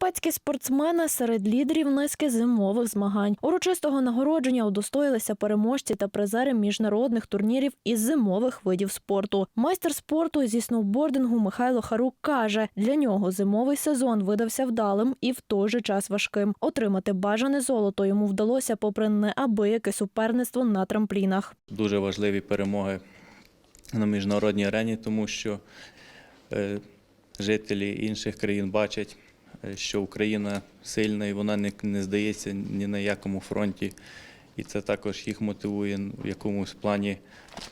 Прикарпатські спортсмени серед лідерів низки зимових змагань. Урочистого нагородження удостоїлися переможці та призери міжнародних турнірів із зимових видів спорту. Майстер спорту зі сноубордингу Михайло Харук каже, для нього зимовий сезон видався вдалим і в той же час важким. Отримати бажане золото йому вдалося попри неабияке суперництво на трамплінах. дуже важливі перемоги на міжнародній арені, тому що е, жителі інших країн бачать, що Україна сильна і вона не, не здається ні на якому фронті. І це також їх мотивує в якомусь плані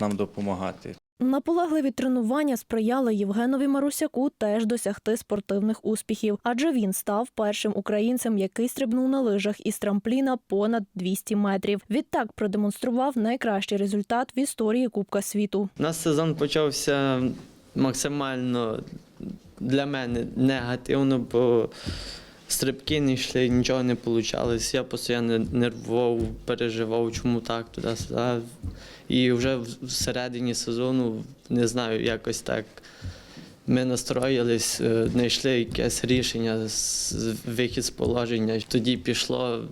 нам допомагати. Наполегливі тренування сприяли Євгенові Марусяку теж досягти спортивних успіхів, адже він став першим українцем, який стрибнув на лижах із трампліна понад 200 метрів. Відтак продемонстрував найкращий результат в історії Кубка світу. У нас сезон почався максимально для мене негативно, бо стрибки не йшли, нічого не вийшло. Я постійно нервував, переживав, чому так, туди-сюди. І вже всередині сезону, не знаю, якось так. Ми настроїлись, е, знайшли якесь рішення, вихід з положення. Тоді пішло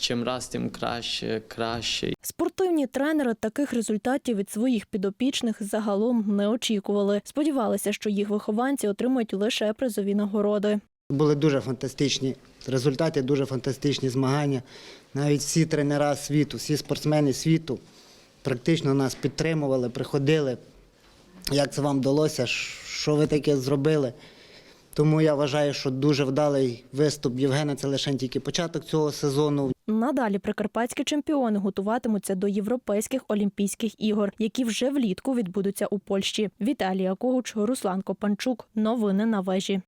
чим раз, тим краще, краще. Спортивні тренери таких результатів від своїх підопічних загалом не очікували. Сподівалися, що їх вихованці отримають лише призові нагороди. Були дуже фантастичні результати, дуже фантастичні змагання. Навіть всі тренера світу, всі спортсмени світу практично нас підтримували, приходили. Як це вам вдалося? Що ви таке зробили? Тому я вважаю, що дуже вдалий виступ Євгена це лише тільки початок цього сезону. Надалі прикарпатські чемпіони готуватимуться до європейських олімпійських ігор, які вже влітку відбудуться у Польщі. Віталія Когуч, Руслан Копанчук. Новини на вежі.